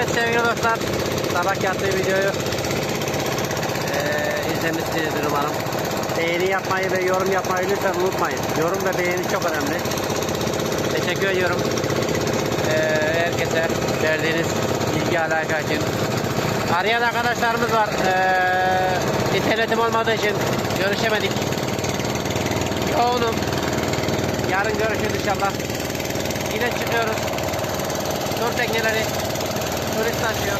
Evet sevgili dostlar, sabah yaptığı videoyu eee izlemişsinizdir umarım. Beğeni yapmayı ve yorum yapmayı lütfen unutmayın. Yorum ve beğeni çok önemli. Teşekkür ediyorum eee, herkese verdiğiniz ilgi alaka için. Arayan arkadaşlarımız var. Eee internetim olmadığı için görüşemedik. Yoğunum. Yarın görüşürüz inşallah. Yine çıkıyoruz. Tur tekneleri turist taşıyor.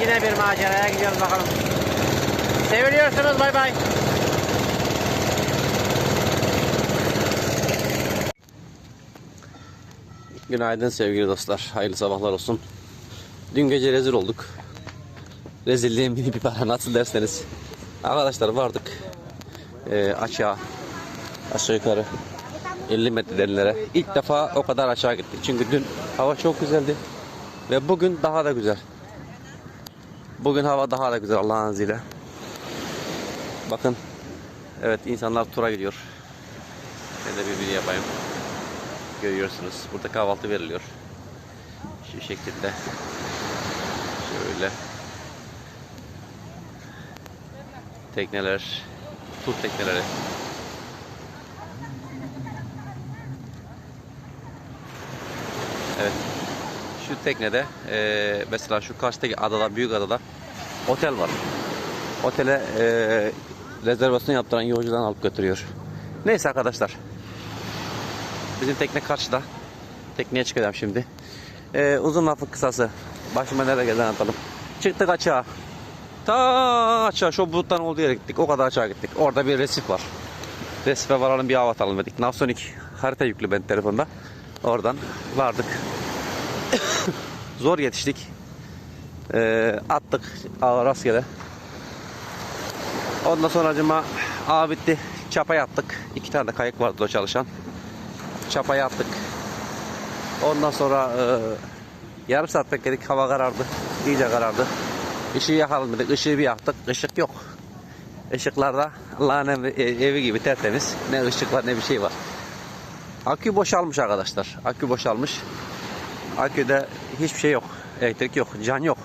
Yine bir maceraya gidiyoruz bakalım. Seviliyorsunuz bay bay. Günaydın sevgili dostlar. Hayırlı sabahlar olsun. Dün gece rezil olduk. Rezilliğin bir para nasıl derseniz. Arkadaşlar vardık. Ee, aşağı. Aşağı yukarı. 50 metre derinlere. İlk defa o kadar aşağı gittik. Çünkü dün hava çok güzeldi. Ve bugün daha da güzel. Bugün hava daha da güzel Allah'ın izniyle. Bakın. Evet insanlar tura gidiyor. Ben de bir video yapayım görüyorsunuz. Burada kahvaltı veriliyor. Şu şekilde. Şöyle. Tekneler. Tur tekneleri. Evet. Şu teknede eee, mesela şu karşıdaki adada, büyük adada otel var. Otele eee rezervasyon yaptıran yolcudan alıp götürüyor. Neyse arkadaşlar. Bizim tekne karşıda. Tekneye çıkacağım şimdi. Ee, uzun lafın kısası. Başıma nereye geldi anlatalım. Çıktık açığa. Ta aşağı şu buluttan olduğu yere gittik. O kadar aşağı gittik. Orada bir resif var. Resife varalım bir hava atalım dedik. Navsonic harita yüklü ben telefonda. Oradan vardık. Zor yetiştik. Ee, attık rastgele. Ondan sonra acıma ağa bitti. Çapa yaptık. İki tane de kayık vardı o çalışan çapayı attık. Ondan sonra e, yarım saat bekledik. Hava karardı. İyice karardı. Işığı yakalım dedik. Işığı bir yaktık. Işık yok. Işıklarda Allah'ın evi, e, evi gibi tertemiz. Ne ışık var ne bir şey var. Akü boşalmış arkadaşlar. Akü boşalmış. Aküde hiçbir şey yok. Elektrik yok. Can yok.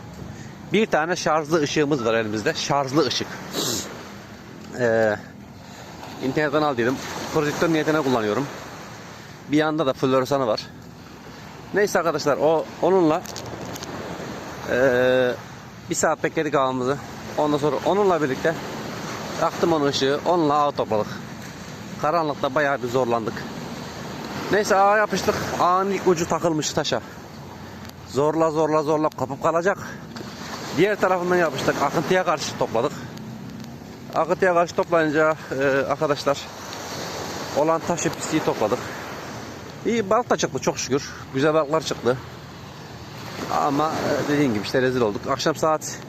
Bir tane şarjlı ışığımız var elimizde. Şarjlı ışık. Ee, internetten al dedim. Projektör niyetine kullanıyorum. Bir yanda da floresanı var. Neyse arkadaşlar o onunla eee, bir saat bekledik ağımızı. Ondan sonra onunla birlikte yaktım onun ışığı. Onunla ağ topladık. Karanlıkta bayağı bir zorlandık. Neyse ağa yapıştık. Ağın ilk ucu takılmış taşa. Zorla zorla zorla kapıp kalacak. Diğer tarafından yapıştık. Akıntıya karşı topladık. Akıntıya karşı toplayınca eee, arkadaşlar olan taşı pisliği topladık. İyi balık da çıktı çok şükür. Güzel balıklar çıktı. Ama e, dediğim gibi işte rezil olduk. Akşam saat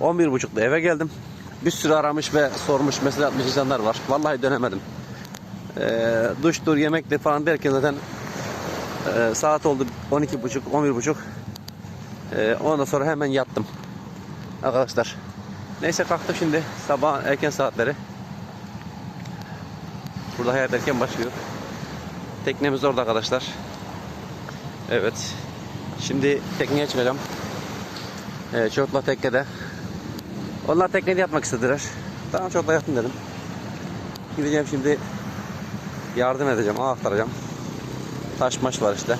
11.30'da eve geldim. Bir sürü aramış ve sormuş mesaj atmış insanlar var. Vallahi dönemedim. E, duştur, yemektir falan derken zaten e, saat oldu 12.30, 11.30. E, ondan sonra hemen yattım. Arkadaşlar. Neyse kalktım şimdi sabah erken saatleri. Burada hayat erken başlıyor. Teknemiz orada arkadaşlar. Evet. Şimdi tekneye çıkacağım. Ee, çocuklar teknede. Onlar teknede yatmak istediler. Tamam çocuklar yatın dedim. Gideceğim şimdi yardım edeceğim, ağ aktaracağım. Taş maş var işte.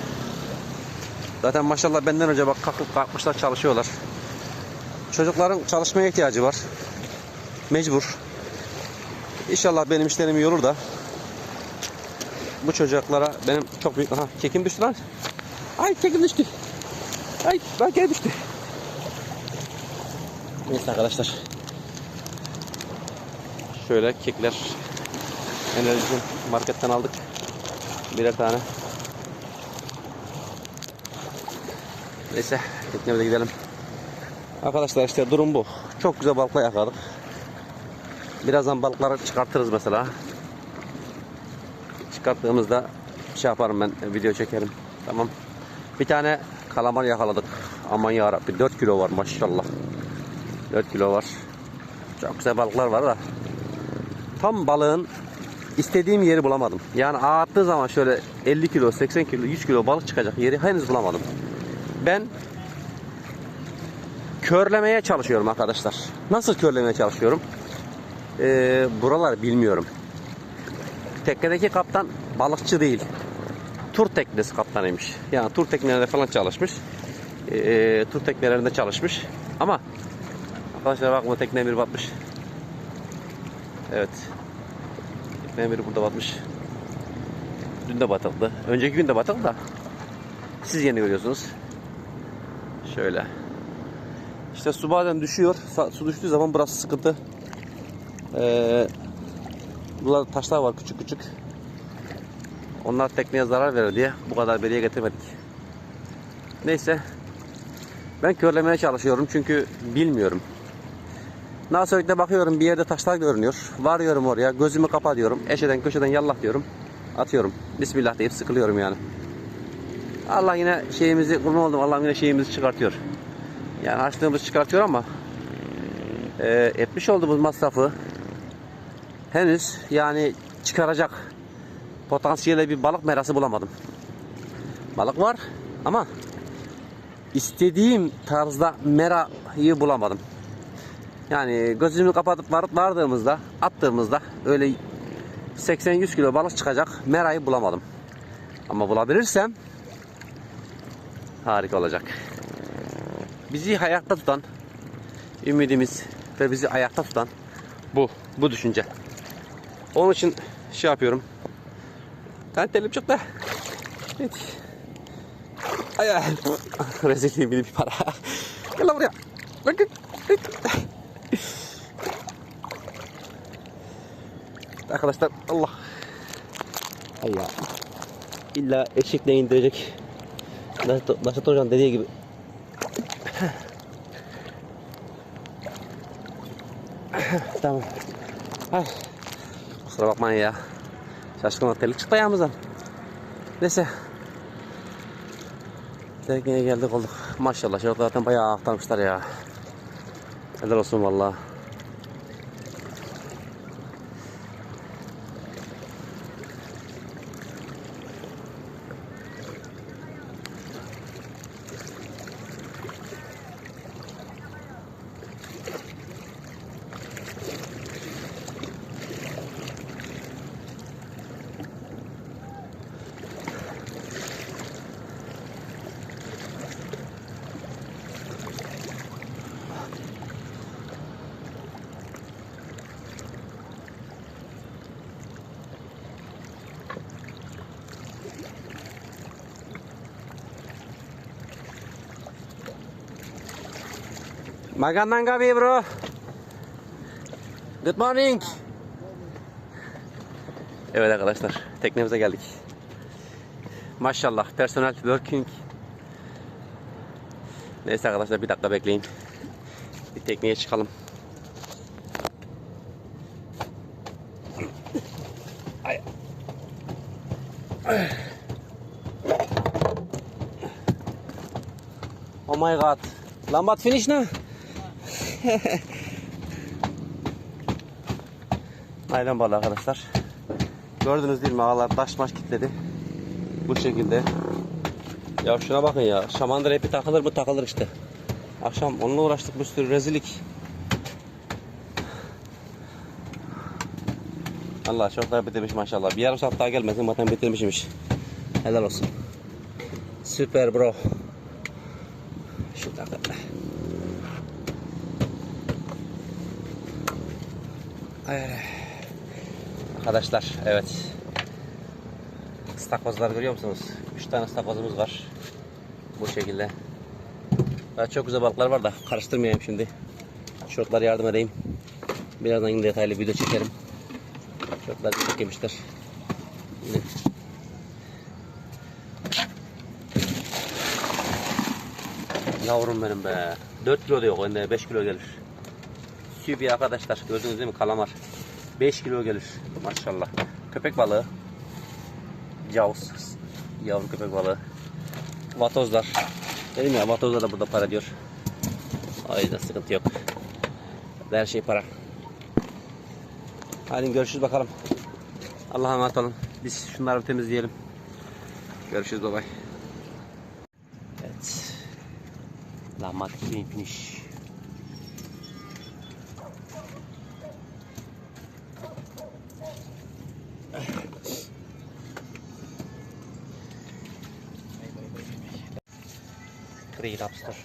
Zaten maşallah benden önce bak kalkıp kalkmışlar çalışıyorlar. Çocukların çalışmaya ihtiyacı var. Mecbur. İnşallah benim işlerimi yorur da bu çocuklara benim çok büyük... Aha kekim düştü lan. Ay kekim düştü. Ay bak geri düştü. Neyse arkadaşlar. Şöyle kekler enerjiden marketten aldık. Birer tane. Neyse teknemize gidelim. Arkadaşlar işte durum bu. Çok güzel balıkla yakaladık. Birazdan balıkları çıkartırız mesela çıkarttığımızda şey yaparım ben video çekerim. Tamam. Bir tane kalamar yakaladık. Aman yarabbi 4 kilo var maşallah. 4 kilo var. Çok güzel balıklar var da. Tam balığın istediğim yeri bulamadım. Yani ağ attığı zaman şöyle 50 kilo, 80 kilo, 100 kilo balık çıkacak yeri henüz bulamadım. Ben körlemeye çalışıyorum arkadaşlar. Nasıl körlemeye çalışıyorum? Ee, buralar bilmiyorum. Teknedeki kaptan balıkçı değil. Tur teknesi kaptanıymış. Yani tur teknelerinde falan çalışmış. Ee, tur teknelerinde çalışmış. Ama arkadaşlar bak bu tekneye biri batmış. Evet. Tekneye biri burada batmış. Dün de batıldı. Önceki gün de batıldı da. Siz yeni görüyorsunuz. Şöyle. İşte su bazen düşüyor. Su düştüğü zaman burası sıkıntı. Ee, buralarda taşlar var küçük küçük. Onlar tekneye zarar verir diye bu kadar beriye getirmedik. Neyse. Ben körlemeye çalışıyorum çünkü bilmiyorum. Nasıl de bakıyorum bir yerde taşlar görünüyor. Varıyorum oraya gözümü kapa diyorum. Eşeden köşeden yallah diyorum. Atıyorum. Bismillah deyip sıkılıyorum yani. Allah yine şeyimizi kurban oldum. Allah yine şeyimizi çıkartıyor. Yani açtığımız çıkartıyor ama e, etmiş olduğumuz masrafı henüz yani çıkaracak potansiyelde bir balık merası bulamadım. Balık var ama istediğim tarzda merayı bulamadım. Yani gözümü kapatıp varıp vardığımızda attığımızda öyle 80-100 kilo balık çıkacak merayı bulamadım. Ama bulabilirsem harika olacak. Bizi ayakta tutan ümidimiz ve bizi ayakta tutan bu. Bu düşünce. Onun için şey yapıyorum. Ben telim çıktı. Evet. Ay ay. Rezilliğim bir para. Gel lan buraya. Bakın. Arkadaşlar Allah. Ya. İlla eşekle indirecek. Nasıl, nasıl Hocam dediği gibi. tamam. Ay. Kusura bakmayın ya. Şaşkın telik çıktı ayağımızdan. Neyse. Tekneye geldik olduk. Maşallah şu zaten bayağı aktarmışlar ya. Helal olsun vallahi. Magandang gabi bro. Good morning. Evet arkadaşlar teknemize geldik. Maşallah personel working. Neyse arkadaşlar bir dakika bekleyin. Bir tekneye çıkalım. Oh my god. Lambat finish na. Aynen balığı arkadaşlar. Gördünüz değil mi ağlar taş maş kitledi. Bu şekilde. Ya şuna bakın ya. Şamandıra ipi takılır mı takılır işte. Akşam onunla uğraştık bir sürü rezillik. Allah çok da bitirmiş maşallah. Bir yarım saat daha gelmesin zaten bitirmişmiş. Helal olsun. Süper bro. Şu dakika. Ay. Arkadaşlar evet. Stakozlar görüyor musunuz? 3 tane stakozumuz var. Bu şekilde. Daha çok güzel balıklar var da karıştırmayayım şimdi. Şortlar yardım edeyim. Birazdan yine detaylı video çekerim. Şortlar çok yemişler. Yine. Yavrum benim be. 4 kilo da yok önde 5 kilo gelir. Sübi arkadaşlar gördünüz değil mi kalamar. 5 kilo gelir maşallah. Köpek balığı. Jaws. Yavru köpek balığı. Vatozlar. Dedim ya vatoza da burada para diyor. O yüzden sıkıntı yok. Her şey para. Hadi görüşürüz bakalım. Allah'a emanet olun. Biz şunları bir temizleyelim. Görüşürüz baba. Evet. Lahmacun finish. free lobster.